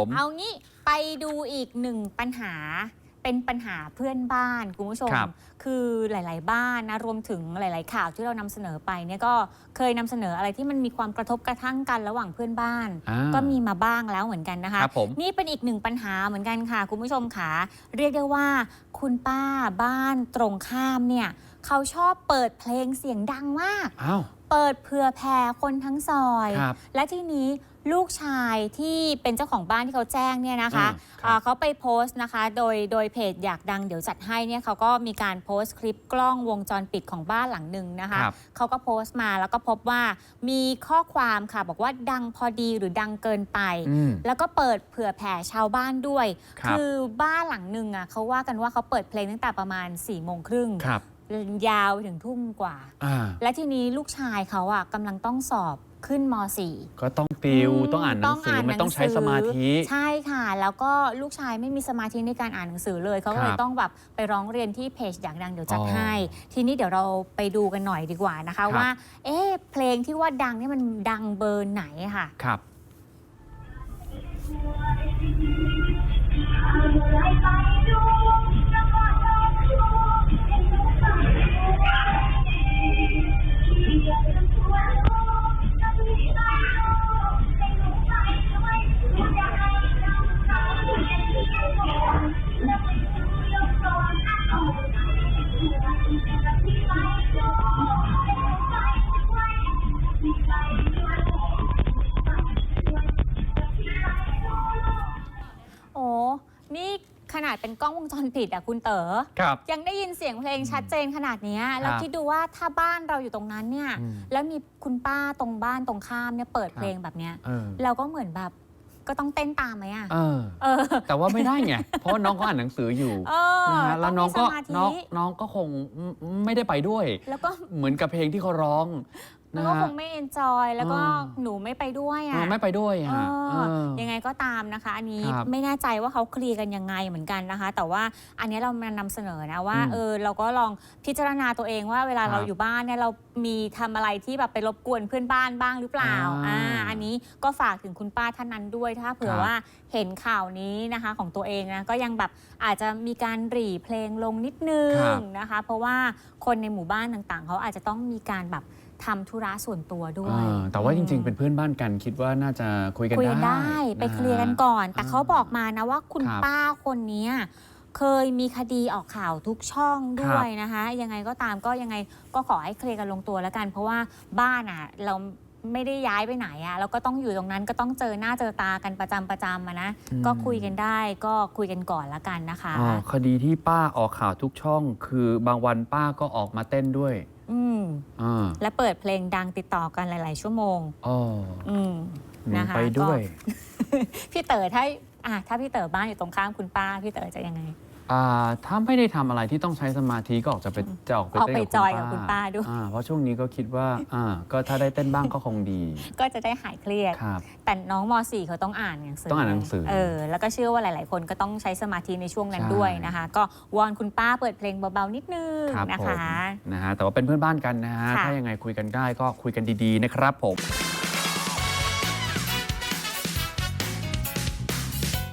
ผมเอางี้ไปดูอีกหนึ่งปัญหาเป็นปัญหาเพื่อนบ้านคุณผู้ชมครับคือหลาย ๆ บ้านนะรวมถึงหลาย ๆ ข่าวที่เรานำเสนอไปเนี่ยก็เคยนำเสนออะไรที่มันมีความกระทบกระทั่งกันระหว่างเพื่อนบ้านอ่าก็มีมาบ้างแล้วเหมือนกันนะคะครับผมนี่เป็นอีกหนึ่งปัญหาเหมือนกันค่ะ คุณผู้ชมค่ะเรียกได้ว่าคุณป้าบ้านตรงข้ามเนี่ยเขาชอบเปิดเพลงเสียงดังมากอ้าวเปิดเผื่อแผ่คนทั้งซอยครับและที่นี้ ลูกชายที่เป็นเจ้าของบ้านที่เขาแจ้งเนี่ยนะคะอ่าครับอ่าเขาไปโพสต์นะคะ โดยโดยเพจอยากดังเดี๋ยวจัดให้เนี่ยเขาก็มีการโพสต์คลิปกล้องวงจรปิดของบ้านหลังหนึ่งนะคะ ครับ เขาก็โพสต์มาแล้วก็พบว่ามีข้อความค่ะ บอกว่าดังพอดีหรือดังเกินไป อืม แล้วก็เปิดเผื่อแผ่ชาวบ้านด้วยครับ อบ้านหลังหนึ่งอะเขาว่ากันว่าเขาเปิดเพลงตั้งแต่ประมาณ4ี่โมงครึ่งครับยาวไปถึงทุ่มกว่า อ่า และทีนี้ลูกชายเขาอะกำลังต้องสอบ ขึ้นม .4 ก็ต้องติวอืมต้องอ่านหนังสือมันต้องใช้สมาธิ ใช่ค่ะ แล้วก็ลูกชายไม่มีสมาธิในการอ่านหนังสือเลยเขาก็เลคยรับต้องแบบไปร้องเรียนที่เพจอยากดังเดี๋ยวจัดอ๋อให้ ทีนี้เดี๋ยวเราไปดูกันหน่อยดีกว่านะครัคะบ ว่า เอ๊ะเพลงที่ว่าดังนี่มันดังเบอร์ไหนค่ะ ครับโนี่ขนาดเป็นกล้องวงจรปิดอะคุณเต๋อ ครับ ยังได้ยินเสียงเพลงชัดเจนขนาดเนี้ยแล้วครับคิดดูว่าถ้าบ้านเราอยู่ตรงนั้นเนี่ย อืมแล้วมีคุณป้าตรงบ้านตรงข้ามเนี่ยเปิดครับเพลงแบบเนี้ย เออเราก็เหมือนแบบก็ต้องเต้นตามไหมอะเออ เออ แต่ว่าไม่ได้ไง เพราะว่าน้องเขาอ่านหนังสืออยู่เออนะฮะแล้วน้องต้ก็มีสมาธิน้องน้องก็คงไม่ได้ไปด้วย แล้วก็ เหมือนกับเพลงที่เขาร้อง มันนะก็ฮะคงไม่เอนจอยแล้วก็อ่าหนูไม่ไปด้วยเออะอไม่ไปด้วยเอฮะอเออยังไงก็ตามนะคะ อันนี้ครับไม่แน่ใจว่าเขาเคลียร์กันยังไงเหมือนกันนะคะ แต่ว่าอันนี้เรามานำเสนอนะว่าอืมเออเราก็ลองพิจารณาตัวเองว่าเวลาครับเราอยู่บ้านเนี่ยเรามีทำอะไรที่แบบไปรบกวนเพื่อนบ้านบ้างหรือเปล่าอ่าอ่าอันนี้ก็ฝากถึงคุณป้าท่านนั้นด้วยถ้าเผื่อครับว่าเห็นข่าวนี้นะคะของตัวเองนะก็ยังแบบอาจจะมีการหรี่เพลงลงนิดนึงครับนะคะ เพราะว่าคนในหมู่บ้านต่างๆ เขาอาจจะต้องมีการแบบ ทำธุระส่วนตัวด้วยเออแต่ว่าจริงๆอืมเป็นเพื่อนบ้านกันคิดว่าน่าจะคุยกันคุยได้กันได้ ไปะฮะเคลียร์กันก่อน แต่อ่าเขาบอกมานะว่าคุณครับป้าคนเนี้ยเคยมีคดีออกข่าวทุกช่องด้วยนะคะ ยังไงก็ตามก็ยังไงก็ขอให้เคลียร์กันลงตัวแล้วกัน เพราะว่าบ้านอะเราไม่ได้ย้ายไปไหนอะเราก็ต้องอยู่ตรงนั้นก็ต้องเจอหน้าเจอตากันประจำประจำอะนะอืม ก็คุยกันได้ก็คุยกันก่อนละกันนะคะ อ๋อคดีที่ป้าออกข่าวทุกช่อง คือบางวันป้าก็ออกมาเต้นด้วยอืมอ่า และเปิดเพลงดังติดต่อกันหลาย ๆ ชั่วโมงอ๋ออืมหนูนะคะไปด้วยก็พี่เต๋อถ้าอะถ้าพี่เต๋อบ้านอยู่ตรงข้ามคุณป้า พี่เต๋อจะยังไง อ่าถ้าไม่ได้ทำอะไรที่ต้องใช้สมาธิก็ออกจะไปจะออกไปออกเต้นไปกับจอยคุณกับป้าคุณป้าด้วย อ่าเพราะช่วงนี้ก็คิดว่าอ่าก็ถ้าได้เต้นบ้างก็คงดีก็จะได้หายเครียด ครับ แต่น้องม .4 เขาต้องอ่านหนังสือต้องอ่านหนังสือเออแล้วก็เชื่อว่าหลาย ๆ คนก็ต้องใช้สมาธิในช่วงนั้นใช่ ด้วยนะคะ ก็วอนคุณป้าเปิดเพลงเบา ๆ นิดนึงครับนะผมคะ นะฮะแต่ว่าเป็นเพื่อนบ้านกันนะฮะค่ะ ถ้ายังไงคุยกันได้ก็คุยกันดีๆนะครับผม